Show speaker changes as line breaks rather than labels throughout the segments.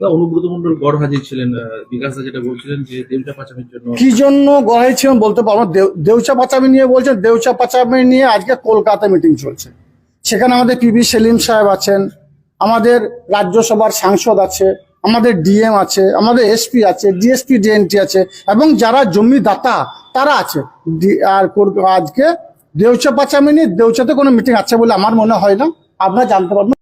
তা অনুব্রত মন্ডল গড় হাজির ছিলেন আহ, যেটা বলছিলেন যে দেবটা পাচামির জন্য
কি জন্য গড়াইছিলাম বলতে পারব দেউ- দেউচা পাচামি নিয়ে বলছেন দেউচা পাচামি নিয়ে আজকে কলকাতা মিটিং চলছে। সেখানে আমাদের পিবি সেলিম সাহেব আছেন আমাদের রাজ্যসভার সাংসদ আছে আমাদের ডিএম আছে আমাদের এসপি আছে ডিএসপি ডিএনটি আছে এবং যারা জমিদাতা তারা আছে। আর আজকে দেউচা পাচামি নিয়ে দেউচাতে কোনো মিটিং আছে বলে আমার মনে হয় না। আপনারা জানতে পারবেন।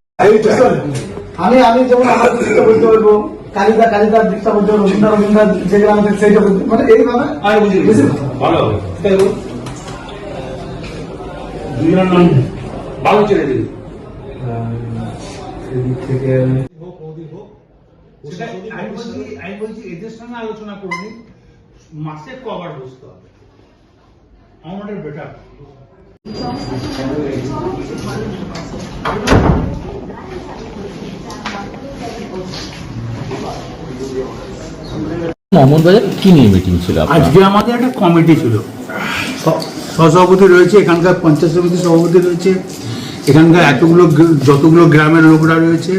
আমি আমি যেমন আমার বলতে পারব কালিদা কালিদার বলতে পারব রবীন্দ্র রবীন্দ্র যেগুলো আমাদের সেইটা বলতে মানে এইভাবে
আমি বুঝি
বুঝলি?
ভালো নাম বাবু ছেড়ে দিবি সেটা আমি বলছি আমি বলছি এদের সঙ্গে আলোচনা করুন। মাসে কবার বুঝতে হবে। আমাদের বেটার আজকে আমাদের একটা কমিটি ছিল। এখানকার সভাপতি রয়েছে, এখানকার এতগুলো যতগুলো গ্রামের লোকরা রয়েছে।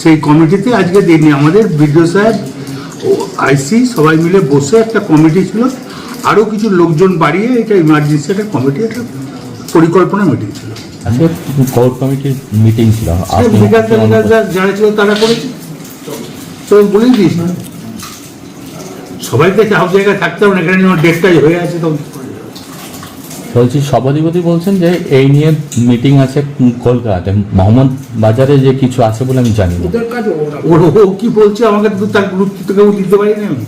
সেই কমিটিতে দিইনি আমাদের আইসি সবাই মিলে বসে একটা কমিটি ছিল। আরও কিছু লোকজন বাড়িয়ে এটা ইমার্জেন্সি একটা কমিটি একটা পরিকল্পনা মিটিং ছিল।
আজকে কোর কমিটির মিটিং ছিল। আপনি
বিকাশ দা, বিকাশ দা যারা ছিল তারা করেছে। তো বলেই দিস সবাই তো সব জায়গায় থাকতে হবে এখানে ডেটটাই হয়ে আছে তো
বলছি সভাধিপতি বলছেন যে এই নিয়ে মিটিং আছে কলকাতাতে। মোহাম্মদ বাজারে যে কিছু আছে বলে আমি জানি
ও কি বলছে? আমাকে তার গুরুত্ব দিতে পারি না আমি।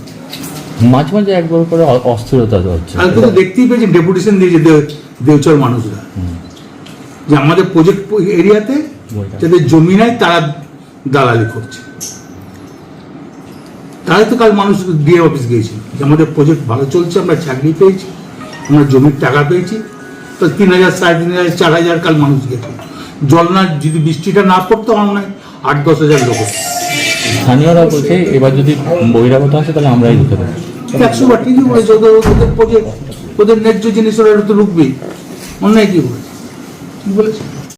মাঝে মাঝে একবার করে অস্থিরতা হচ্ছে।
দেখতেই পেয়েছি ডেপুটেশন দিয়েছে দেও- দেওচর মানুষরা। যে আমাদের প্রজেক্ট এরিয়াতে যাদের জমি নাই তারা দালালি করছে। তাই তো কাল মানুষ ডিএ অফিস গিয়েছিল যে আমাদের প্রজেক্ট ভালো চলছে আমরা চাকরি পেয়েছি আমরা জমির টাকা পেয়েছি। তো তিন হাজার সাড়ে তিন হাজার চার হাজার কাল মানুষ গেছে। জল না যদি বৃষ্টিটা না পড়তো আমার নয় আট দশ হাজার লোক।
স্থানীয়রা বলছে এবার যদি বহিরাগত আসে তাহলে আমরাই দিতে পারি।
একশো বার ঠিকই বলেছে ওদের ওদের প্রজেক্ট ওদের ন্যায্য জিনিস ওরা তো রুখবেই অন্যায় কি বলেছে? কি বলেছে